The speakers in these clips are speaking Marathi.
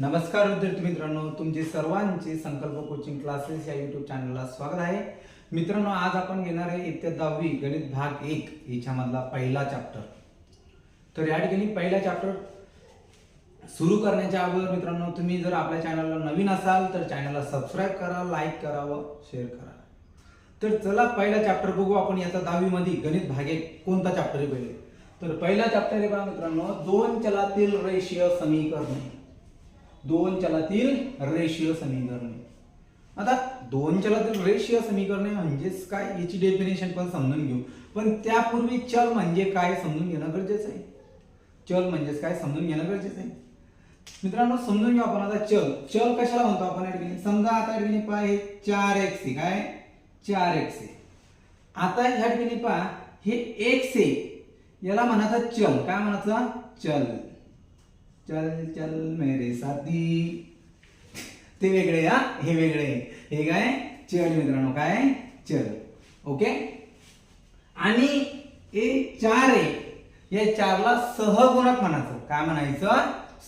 नमस्कार विद्यार्थी मित्रांनो तुमचे सर्वांचे संकल्प कोचिंग क्लासेस या युट्यूब चॅनलला स्वागत आहे. मित्रांनो आज आपण घेणार आहे इयत्ता दहावी गणित भाग एक याच्यामधला पहिला चॅप्टर तर या ठिकाणी पहिला चॅप्टर सुरू करण्याच्या अगोदर मित्रांनो तुम्ही जर आपल्या चॅनलला नवीन असाल तर चॅनलला सबस्क्राईब करा लाईक करा व शेअर करा. तर चला पहिला चॅप्टर बघू आपण याचा दहावीमध्ये गणित भाग एक कोणता चॅप्टर आहे पहिले. तर पहिला चॅप्टर आहे बघा मित्रांनो दोन चलातील रेषीय समीकरणे. दोन चलातील रेषीय समीकरणे. आता दोन चलातील रेषीय समीकरणे म्हणजेच काय? याची डेफिनेशन पण समजून घेऊ. पण त्यापूर्वी चल म्हणजे काय समजून घेणं गरजेचं आहे. चल म्हणजेच काय समजून घेणं गरजेचं आहे. मित्रांनो समजून घेऊ आपण आता चल. चल कशाला म्हणतो आपण या ठिकाणी समजा आता या ठिकाणी पहा हे चार एक्स आहे. काय? चार एक्स आहे. आता ह्या ठिकाणी पहा हे एक्स आहे. याला म्हणायचं चल. काय म्हणायचं? चल. चल चल मेरे साथी. ते वेगळे हा? हे वेगळे. हे काय? चल मित्रांनो काय? चल. ओके? आणि हे चार आहे. या चारला सहगुणक म्हणायचं. काय म्हणायचं?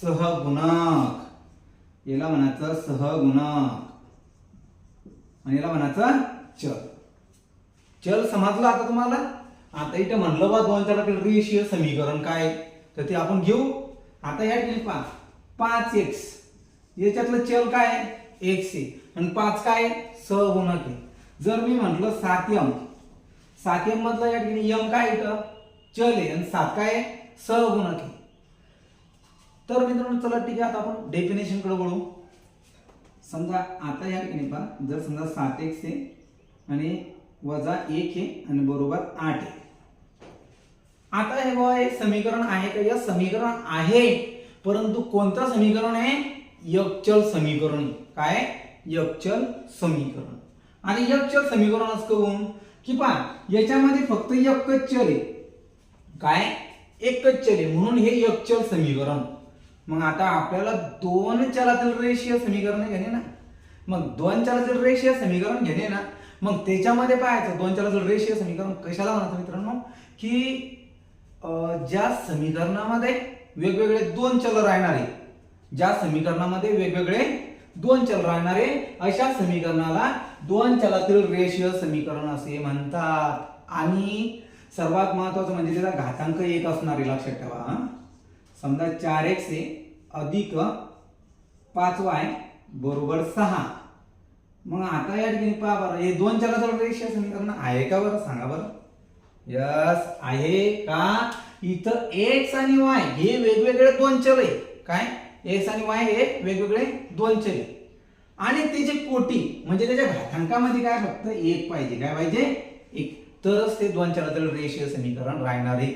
सहगुणक. याला म्हणायचं सहगुणक. आणि याला म्हणायचं चल. चल समजलं आता तुम्हाला? आता इथं म्हणलं बा दोन चार रेषीय समीकरण काय? तर ते आपण घेऊ. आता या ठिकाणी पहा? पाच एक्स याच्यातलं चल काय आहे? एक्स आहे. आणि पाच काय सहगुणक आहे. जर मी म्हटलं सात यम सात यम मधलं या ठिकाणी यम काय इथं? चल आहे. आणि सात काय आहे? सहगुणक आहे. तर मित्रांनो चला ठीक आहे आता आपण डेफिनेशनकडे वळू. समजा आता या ठिकाणी पहा. जर समजा सात एक्स आहे आणि वजा एक आहे आणि बरोबर आठ आहे. आता हे बघा हे समीकरण आहे का? या समीकरण आहे. परंतु कोणतं समीकरण आहे? यकचल समीकरण. काय? यकचल समीकरण. आणि यकचल समीकरण असं करून की पहा याच्यामध्ये फक्त एकच चल आहे. काय? एकच चल आहे. म्हणून हे यकचल समीकरण. मग आता आपल्याला दोन चलातील रेषीय समीकरण घेणे ना? मग दोन चलातील रेषीय समीकरण घेणे ना? मग त्याच्यामध्ये पाहायचं दोन चलातील रेषीय समीकरण कशाला म्हणतो मित्रांनो? की ज्या समीकरणामध्ये वेगवेगळे दोन चल राहणारे ज्या समीकरणामध्ये वेगवेगळे दोन चल राहणारे अशा समीकरणाला दोन चलातील रेषीय समीकरण असे म्हणतात. आणि सर्वात महत्वाचं म्हणजे त्याचा घातांक एक असणार आहे लक्षात ठेवा समजा चार एक्स ए अधिक पाच वाय बरोबर सहा. मग आता या ठिकाणी पहा बरं हे दोन चलाचल रेषीय समीकरण आहे का बरं? सांगा बरं. यस आहे का? इथं एक्स आणि वाय हे वेगवेगळे दोन चल आहे काय? एक्स आणि वाय हे वेगवेगळे दोन चल आणि त्याचे कोटी म्हणजे त्याच्या घातांकामध्ये काय? फक्त एक पाहिजे. काय पाहिजे? एक. तरच ते दोन चलातील रेषीय समीकरण राहणार आहे.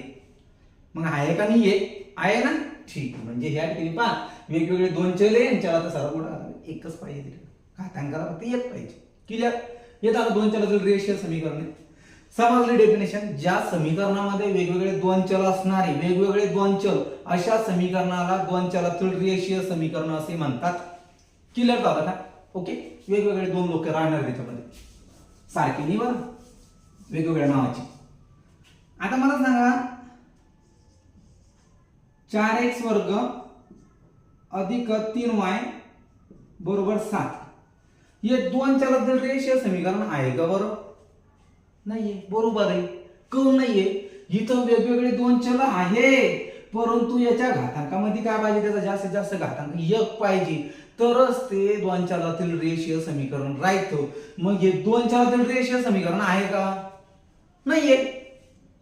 मग आहे का नाही आहे आहे ना? ठीक. म्हणजे ह्या ठिकाणी पहा वेगवेगळे दोन चले आणि चला तर सर्व कुठं एकच पाहिजे. घातांकाला फक्त एक पाहिजे. क्लिअर येत आता दोन चलातील रेषीय समीकरण समजले डेफिनेशन ज्या समीकरणामध्ये वेगवेगळे द्वंचल चल असणारे वेगवेगळे दोन चल अशा समीकरणाला दोन चलातील रेषीय समीकरण असे म्हणतात. क्लिअर झालं का? ओके वेगवेगळे दोन लोक राहणार त्याच्यामध्ये. सारखे नाही वेगवेगळ्या नावाची. आता मला सांगा चार एक्स वर्ग अधिक तीन वाय बरोबर सात. हे दोन चलातील रेषीय समीकरण आहे का बरोबर नाहीये. बरोबर आहे. कौन नाहीये. इथं वेगवेगळे दोन चल आहे. परंतु याच्या घातांकामध्ये काय पाहिजे? त्याचा जास्तीत जास्त घातांक एक पाहिजे. तरच ते दोन चलातील रेषीय समीकरण राहतं मग हे दोन चलातील रेषीय समीकरण आहे का? नाहीये.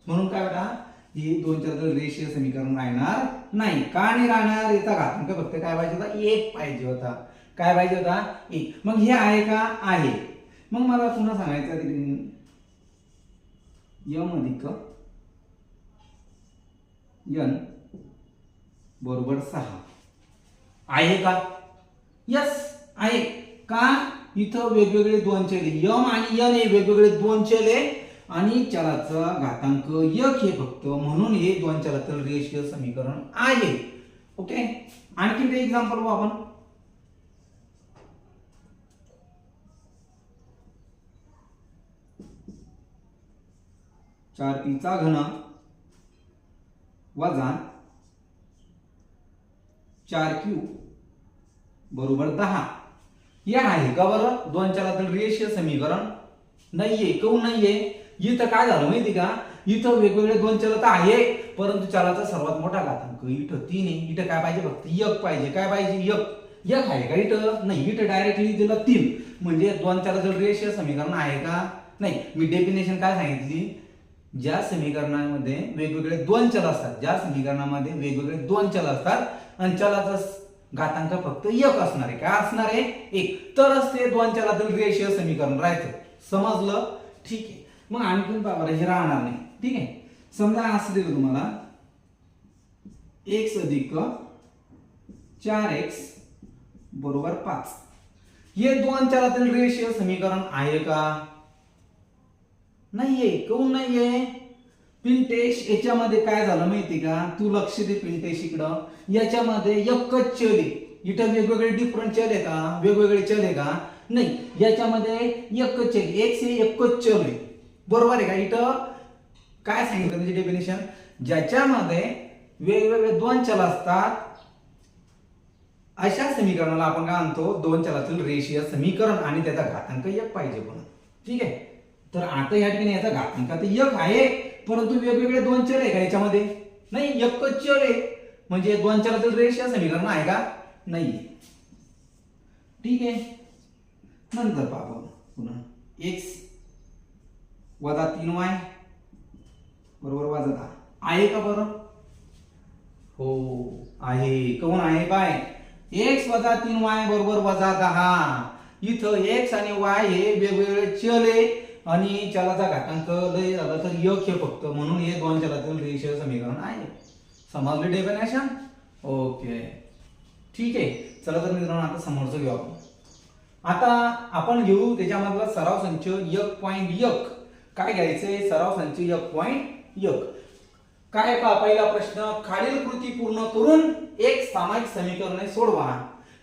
म्हणून काय बेटा? हे दोन चलातील रेषीय समीकरण राहणार नाही. का नाही राहणार? याचा घातांक फक्त काय पाहिजे होता? एक पाहिजे होता. काय पाहिजे होता? एक. मग हे आहे का? आहे. मग मला पुन्हा सांगायचं यम अधिक यन बरोबर सहा. आहे का? यस आहे. का? इथं वेगवेगळे दोन चले. यम आणि यन हे वेगवेगळे दोन चले. आणि चलाचा घातांक एक हे फक्त. म्हणून हे दोन चलातील रेषीय समीकरण आहे. ओके आणखी ते एक्झाम्पल बघू आपण. चार पीचा घन वजा चार क्यू बरोबर दहा. या आहे का बरं? दोन चलातील रेषीय समीकरण नाहीये कहू नाहीये? इथं काय झालं माहिती का? इथं वेगवेगळे दोन चल तर आहे परंतु चलाचा सर्वात मोठा घातांक इथं तीन आहे. इथं काय पाहिजे? फक्त एक पाहिजे. काय पाहिजे? एक. एक आहे का इथं? नाही इथं डायरेक्टली दिलं तीन. म्हणजे दोन चलाचं रेषीय समीकरण आहे का? नाही. मी डेफिनेशन काय सांगितली? ज्या समीकरणामध्ये वेगवेगळे दोन चल असतात ज्या समीकरणामध्ये वेगवेगळे दोन चल असतात आणि चलाचा घातांक फक्त एक असणार आहे. काय असणार आहे? एक. तरच ते दोन चलातील रेषीय समीकरण राहायचं समजलं? ठीक आहे. मग आणखीन बाबा हे राहणार नाही. ठीक आहे? समजा असं दिलं तुम्हाला. एक्स अधिक चार एक्स बरोबर पाच. हे दोन चलातील रेषीय समीकरण आहे का? नाहीये काऊन नाहीये? पिंटेश याच्यामध्ये काय झालं माहिती का? तू लक्ष दे पिंटेश इकडं. याच्यामध्ये एकच चल आहे. इथं वेगवेगळे डिफरंट चल आहे का? वेगवेगळे चल आहे का? नाही. याच्यामध्ये एकच चल एक से एकच चल आहे. बरोबर आहे का इथं? काय सांगितलं त्याची डेफिनेशन ज्याच्यामध्ये वेगवेगळे दोन चल असतात अशा समीकरणाला आपण काय म्हणतो? दोन चलातील रेषीय समीकरण आणि त्याचा घातांक एक पाहिजे म्हणून. ठीक आहे? तर आता या ठिकाणी याचा घातांक आता एक आहे परंतु वेगवेगळे दोन चल आहे का याच्यामध्ये? नाही एकच चल आहे. म्हणजे दोन चलातील रेषीय समीकरण आहे का? नाही. ठीक आहे. नंतर पाहू पुन्हा. एक्स वजा तीन वाय बरोबर वजा दहा. आहे का बरं? हो आहे. कोण आहे? काय एक्स वजा तीन वाय बरोबर वजा दहा. इथं एक्स आणि वाय हे वेगवेगळे चल आहे. आणि चलाचा घाटांक लय झाला तर यक हे फक्त. म्हणून हे दोन चलातील रेषीय समीकरण आहे. समजले डेफिनेशन ओके ठीक आहे. चला तर मित्रांनो आता समोरचं घेऊ आपण. आता आपण घेऊ त्याच्यामधला सराव संच यक पॉईंट यक काय घ्यायचंय? सराव संच यक पॉईंट यक काय पहा पहिला प्रश्न खालील कृती पूर्ण करून एक सामायिक समीकरणे सोडवा.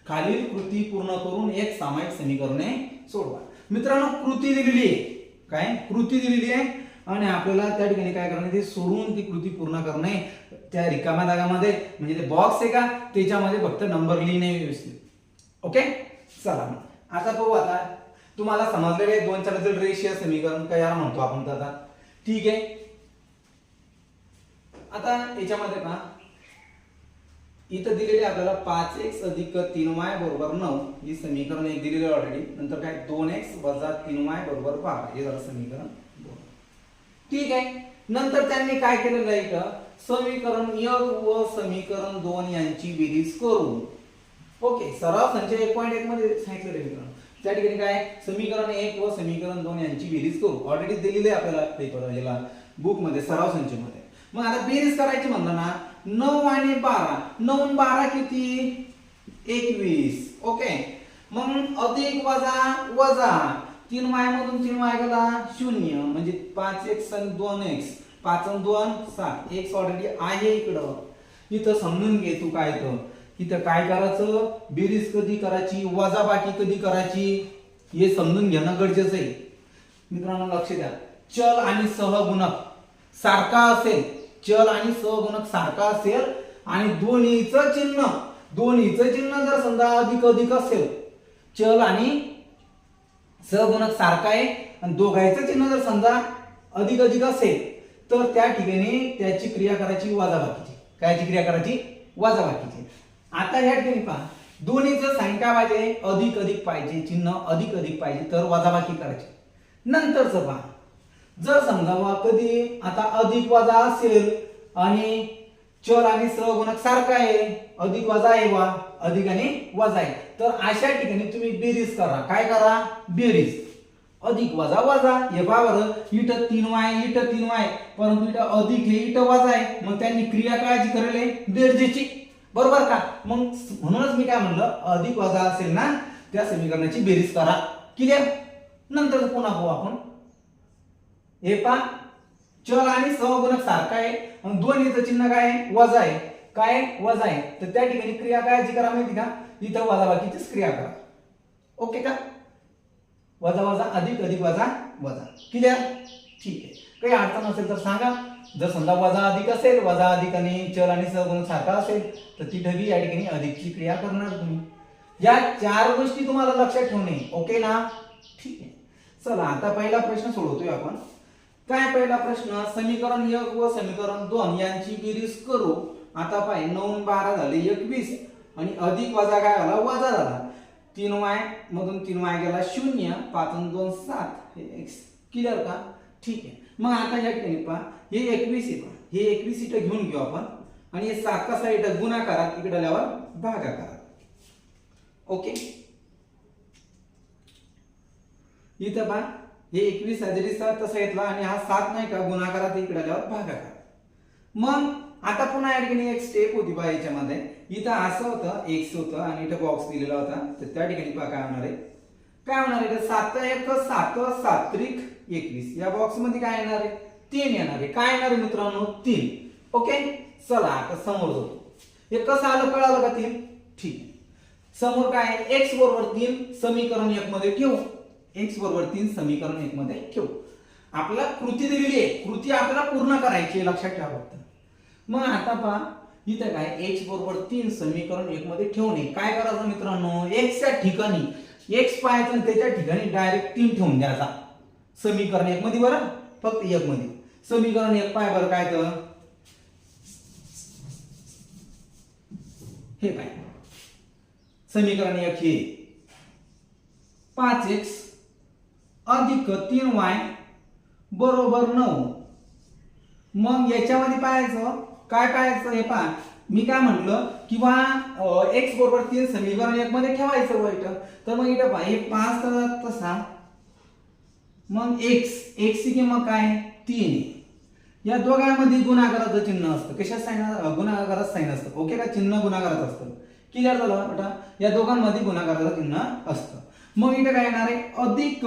खालील कृती पूर्ण करून एक सामायिक समीकरणे सोडवा. मित्रांनो कृती दिलेली आहे. काय? कृती दिलेली आहे. आणि आपल्याला त्या ठिकाणी काय करणे ते सोडून ती कृती पूर्ण करणे त्या रिकाम्या जागामध्ये. म्हणजे ते बॉक्स आहे का? त्याच्यामध्ये फक्त नंबर लिहिणे व्यवस्थित. ओके चला मग. आता पाहू आता. तुम्हाला समजलेले दोन चार जर रेषीय समीकरण काय याला म्हणतो आपण तर आता. ठीक आहे. आता याच्यामध्ये पहा. इथं दिलेले आपल्याला पाच एक्स अधिक तीन वाय बरोबर नऊ ही समीकरण एक दिलेलं आहे ऑलरेडी नंतर काय? दोन एक्स वजा तीन वाय बरोबर बारा हे झालं समीकरण दोन. ठीक आहे. नंतर त्यांनी काय केलेलं आहे का समीकरण एक व समीकरण दोन यांची बेरीज करून. ओके. सराव संच एक पॉईंट एक मध्ये सांगितलं समीकरण त्या ठिकाणी काय? समीकरण एक व समीकरण दोन यांची बेरीज करू ऑलरेडी दिलेली आहे आपल्याला पेपर याला बुकमध्ये सराव संच मध्ये मग आता बेरीज करायची म्हणलं ना नऊ आणि बारा. नऊ बारा किती? एकवीस. ओके मग अधिक वजा वजा. तीन मायामधून तीन माय गेला शून्य. म्हणजे पाच एक्स आणि दोन एक्स पाच आणि दोन सात. एक्स ऑलरेडी आहे इकडं. इथं समजून घे तू काय तर. इथं काय करायचं? बेरीज कधी करायची? वजा बाकी कधी करायची? हे समजून घेणं गरजेचं आहे. मित्रांनो लक्ष द्या. चल आणि सहगुणक सारखा असेल. चल आणि सगुणक सारखा असेल आणि दोन्हीचं चिन्ह दोन्हीचं चिन्ह जर समजा अधिक अधिक असेल चल आणि सगुणक सारखा आहे आणि दोघांचं चिन्ह जर समजा अधिक अधिक असेल तर त्या ठिकाणी त्याची क्रिया करायची वजाबाकीची. कायची क्रिया करायची? वजाबाकीची. आता या ठिकाणी पहा. दोन्हीचं साईन काय पाहिजे अधिक अधिक पाहिजे चिन्ह अधिक अधिक पाहिजे तर वजाबाकी करायची. नंतरचं पहा. जर समजा बा कधी आता अधिक वजा असेल आणि चल आणि सहगुणक सारखा आहे अधिक वजा आहे वा अधिक आणि वजा आहे. तर अशा ठिकाणी तुम्ही बेरीज करा. काय करा? बेरीज. अधिक वजा वजा. हे पहा बरं. इट तीन वाय इट तीन वाय. परंतु इथं अधिक हे इट वजा आहे. मग त्यांनी क्रिया काळजी करेल बेरजेची बरोबर का? मग म्हणूनच मी काय म्हणलं अधिक वजा असेल ना त्या समीकरणाची बेरीज करा. क्लिअर नंतर पुन्हा पाहू आपण. हे पा चल आणि सहगुणक सारखा आहे. मग दोन्हीचं चिन्ह काय आहे? वजा आहे. काय आहे? वजा आहे. तर त्या ठिकाणी क्रिया काय जी करा माहिती का? इथं वजाबाकीचीच क्रिया करा. ओके का? वजा वजा अधिक अधिक वजा वजा. क्लिअर ठीक आहे. काही अडचण असेल तर सांगा. जर समजा वजा अधिक असेल वजा अधिक आणि चल आणि सहगुणक सारखा असेल तर तिथं बी या ठिकाणी अधिकची क्रिया करणार तुम्ही. या चार गोष्टी तुम्हाला लक्षात ठेवणे. ओके ना? ठीक आहे. चला आता पहिला प्रश्न सोडवतोय आपण. काय पहिला प्रश्न? समीकरण एक व समीकरण दोन यांची बेरीज करू. आता पाय नऊ बारा झाले एकवीस आणि अधिक वजा काय झाला वजा झाला. तीन वाय मधून तीन वाय गेला शून्य पाच दोन सात. एक्स क्लिअर का? ठीक आहे. मग आता या ठिकाणी पहा. हे एकवीस आहे पहा. हे एकवीस इथं घेऊन घेऊ आपण. आणि हे सात कसा इथं गुणाकारात इकडे आल्यावर भागाकारात. ओके? इथं पहा. हे एकवीस हजेरी सात तसा घेतला आणि हा सात नाही का? गुणाकारात इकडे आल्यावर भागाकार. मग आता पुन्हा या ठिकाणी एक स्टेप होती बा याच्यामध्ये. इथं असं होतं एक्स होतं आणि इथं बॉक्स दिलेला होता. तर त्या ठिकाणी पहा काय होणार आहे. काय होणार आहे? सात एक सात सात्रिक एकवीस. या बॉक्समध्ये काय येणार आहे? तीन येणार आहे. काय येणार आहे मित्रांनो? तीन. ओके चला आता समोर जातो हे कसं आलं कळालं का तीन? ठीक. समोर काय आहे? एक्स बरोबर तीन. समीकरण एक मध्ये ठेवू. एक्स बरोबर तीन समीकरण एक मध्ये ठेवू. आपल्याला कृती दिलेली आहे. कृती आपल्याला पूर्ण करायची लक्षात ठेवा फक्त. मग आता पहा इथं काय? एक्स बरोबर तीन समीकरण एक मध्ये ठेवणे. काय करायचं मित्रांनो? एक्सच्या ठिकाणी. एक्स पाहायचं आणि त्याच्या ठिकाणी डायरेक्ट तीन ठेवून द्यायचा. समीकरण एक मध्ये बरं? फक्त एक मध्ये. समीकरण एक पाय बरं काय तर? हे काय समीकरण एक हे. पाच एक्स अधिक तीन वाय बरोबर नऊ. मग याच्यामध्ये पाहायचं काय पाहायचं हे पहा. मी काय म्हटलं किंवा एक्स बरोबर तीन समीकरण एक मध्ये ठेवायचं वाईट तर मग इथं पहा हे पाच तसा. मग एक्स एक्स ची किंमत काय? तीन. या दोघांमध्ये गुणाकाराचं चिन्ह असतं. कशात साईन गुणाकारात साईन असतं? ओके का? चिन्ह गुणाकारात असतं. क्लिअर झालं बेटा? या दोघांमध्ये गुणाकाराचं चिन्ह असतं. मग इथं काय येणार आहे? अधिक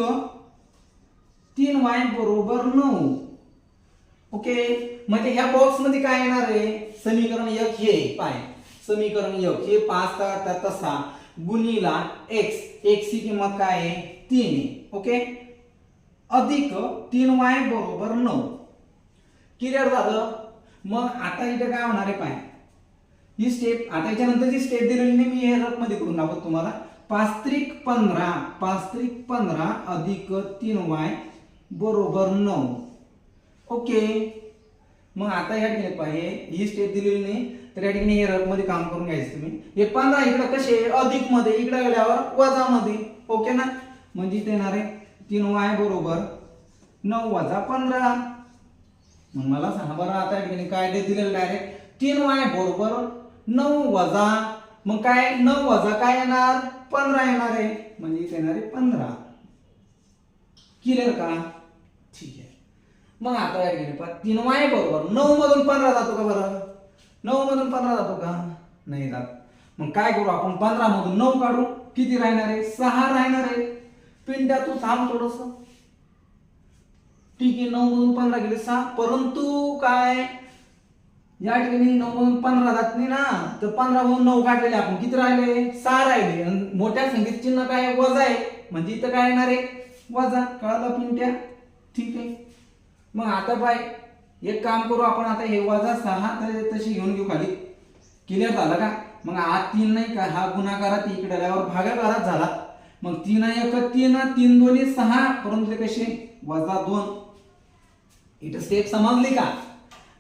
तीन वाय बरोबर नऊ. ओके? म्हणजे ह्या बॉक्समध्ये काय येणार आहे? समीकरण एक हे पाय. समीकरण एक हे पाच का तसा. गुणीला एक्स एक्स ची किंमत काय आहे? तीन आहे. ओके? अधिक तीन वाय बरोबर नऊ. क्लिअर झालं? मग आता इथं काय होणार आहे पाय? ही स्टेप आता याच्यानंतर जी स्टेप दिलेली नाही मी हे रफमध्ये करून दाखवतो तुम्हाला. पास्त्रिक पंधरा पास्त्रिक पंधरा अधिक तीन वाय बरोबर नऊ. ओके. मग आता या ठिकाणी पाहिजे ही स्टेप दिलेली नाही. तर या ठिकाणी हे मध्ये काम करून घ्यायचं तुम्ही. हे पंधरा इकडे कसे अधिकमध्ये इकडे गेल्यावर वजा मध्ये ओके ना? म्हणजे इथे येणार आहे. तीन वाय बरोबर. नऊ वजा पंधरा. मग मला सांगा बरं आता या ठिकाणी काय दिलेलं डायरेक्ट तीन वाय बरोबर नऊ वजा. मग काय? नऊ वजा काय येणार? पंधरा येणार आहे. म्हणजे इथे येणार आहे पंधरा. क्लिअर का? मग आता या गेले पहा तीन वाय बरोबर नऊ मधून पंधरा जातो का बरं? नऊ मधून पंधरा जातो का? नाही जात. मग काय करू आपण? पंधरा मधून नऊ काढू. किती राहणार आहे? सहा राहणार आहे. पिंड्या तू थांब थोडस. ठीक आहे नऊ मधून पंधरा गेले सहा. परंतु काय? या ठिकाणी नऊ मधून पंधरा जात नाही ना. तर पंधरा मधून नऊ काढलेले आपण. किती राहिले? सहा राहिले. आणि मोठ्या संगीत चिन्ह काय? आहे? वजा आहे. म्हणजे इथं काय येणार आहे? वजा. कळाला पिंट्या? ठीक आहे. मग आता पाय एक काम करू आपण आता हे वजा सहा तर तशी घेऊन घेऊ खाली. क्लिअर झालं का? मग हा तीन नाही का? हा गुणाकारात इकडे आल्यावर भागाकारात झाला. मग तीन एक तीन तीन दोन्ही सहा परंतु ते कसे? वजा दोन. इथं स्टेप समजली का?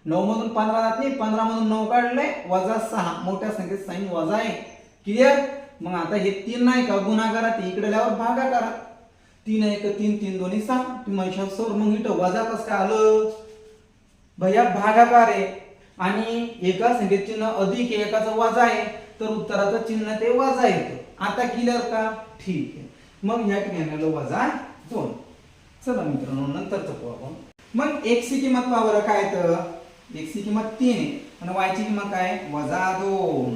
नऊ मधून पंधरा जात नाही पंधरा मधून नऊ काढले वजा सहा. मोठ्या संख्येत साईन वजा आहे. क्लिअर मग आता हे तीन नाही का? गुणाकारात इकडे आल्यावर भागाकारात. तीन एक तीन तीन दोन्ही सहा तुम्ही हिशोब सर मग इथं वजा कसं काय आलं? भैया भागाकार आहे. आणि एका संख्येत चिन्ह अधिक आहे एकाचं वजा आहे. तर उत्तराचं चिन्ह ते वजा येतं. आता क्लिअर का? ठीक आहे. मग ह्या ठिकाणी वजा दोन. चला मित्रांनो नंतर पाहू आपण. मग एक ची किंमत पहा काय तर एक ची किंमत तीन आहे. आणि वायची किंमत काय? वजा दोन.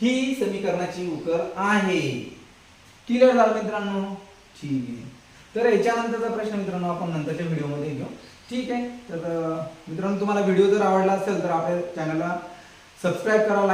ही समीकरणाची उकर आहे. क्लिअर झालं मित्रांनो? ठीक आहे. तर याच्यानंतरचा प्रश्न मित्रांनो आपण नंतरच्या व्हिडिओमध्ये घेऊ ठीक आहे. तर मित्रांनो तुम्हाला व्हिडिओ जर आवडला असेल तर आपल्या चॅनलला सबस्क्राईब करा लाईक